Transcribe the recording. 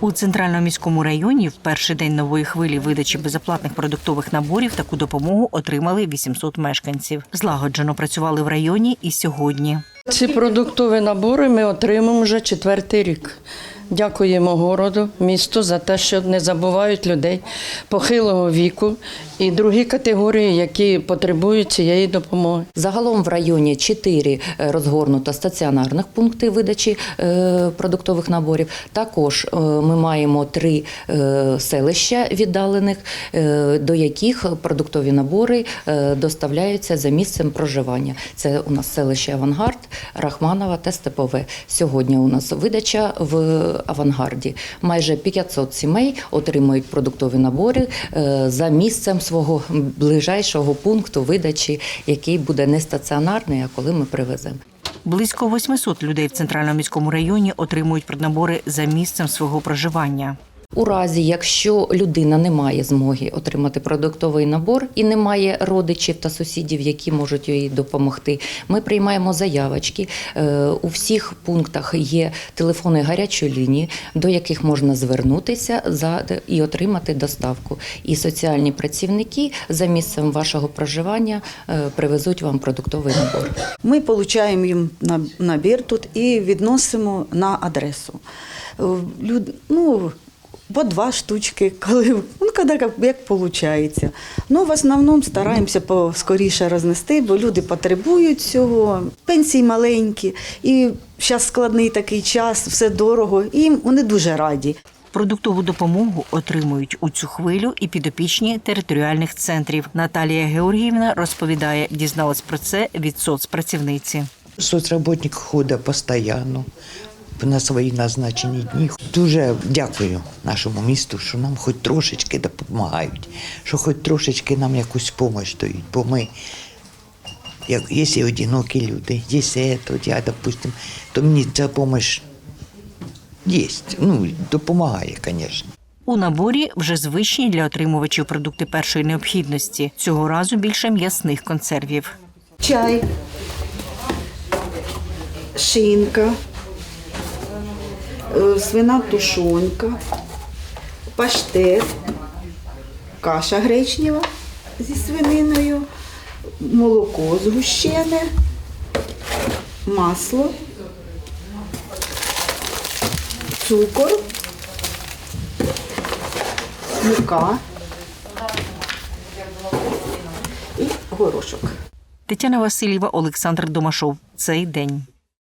У центральному міському районі в перший день нової хвилі видачі безоплатних продуктових наборів таку допомогу отримали 800 мешканців. Злагоджено працювали в районі і сьогодні. Ці продуктові набори ми отримуємо вже четвертий рік. Дякуємо городу, місту за те, що не забувають людей похилого віку і другі категорії, які потребують цієї допомоги. Загалом в районі 4 розгорнуто стаціонарних пункти видачі е, продуктових наборів. Також е, ми маємо три е, селища віддалених, е, до яких продуктові набори е, доставляються за місцем проживання. Це у нас селище Авангард, Рахманова та Степове. Сьогодні у нас видача в Авангарді. Майже 500 сімей отримують продуктові набори е, за місцем свого ближайшого пункту видачі, який буде не стаціонарний, а коли ми привеземо. Близько 800 людей в центральному міському районі отримують проднабори за місцем свого проживання. У разі, якщо людина не має змоги отримати продуктовий набор і не має родичів та сусідів, які можуть їй допомогти, ми приймаємо заявочки. Е, У всіх пунктах є телефони гарячої лінії, до яких можна звернутися за і отримати доставку. І соціальні працівники за місцем вашого проживання е, привезуть вам продуктовий набор. Ми отримуємо їм на- набір тут і відносимо на адресу. Е, Люд, ну, по два штучки, коли, ну, коли як, як виходить. Ну, в основному стараємося поскоріше рознести, бо люди потребують цього. Пенсії маленькі, і зараз складний такий час, все дорого, і вони дуже раді. Продуктову допомогу отримують у цю хвилю і підопічні територіальних центрів. Наталія Георгіївна розповідає, дізналась про це від соцпрацівниці. Соцработник ходить постійно на свої назначені дні. Дуже дякую нашому місту, що нам хоч трошечки допомагають, що хоч трошечки нам якусь допомогу дають, бо ми. Як, якщо одинокі люди, якщо то я, допустим, то мені ця допомога є. Ну, допомагає, звісно. У наборі вже звичні для отримувачів продукти першої необхідності. Цього разу більше м'ясних консервів. Чай, шинка, свина тушонка, паштет, каша гречнева зі свининою, молоко згущене, масло, цукор, мука і горошок. Тетяна Васильєва, Олександр Домашов. Цей день.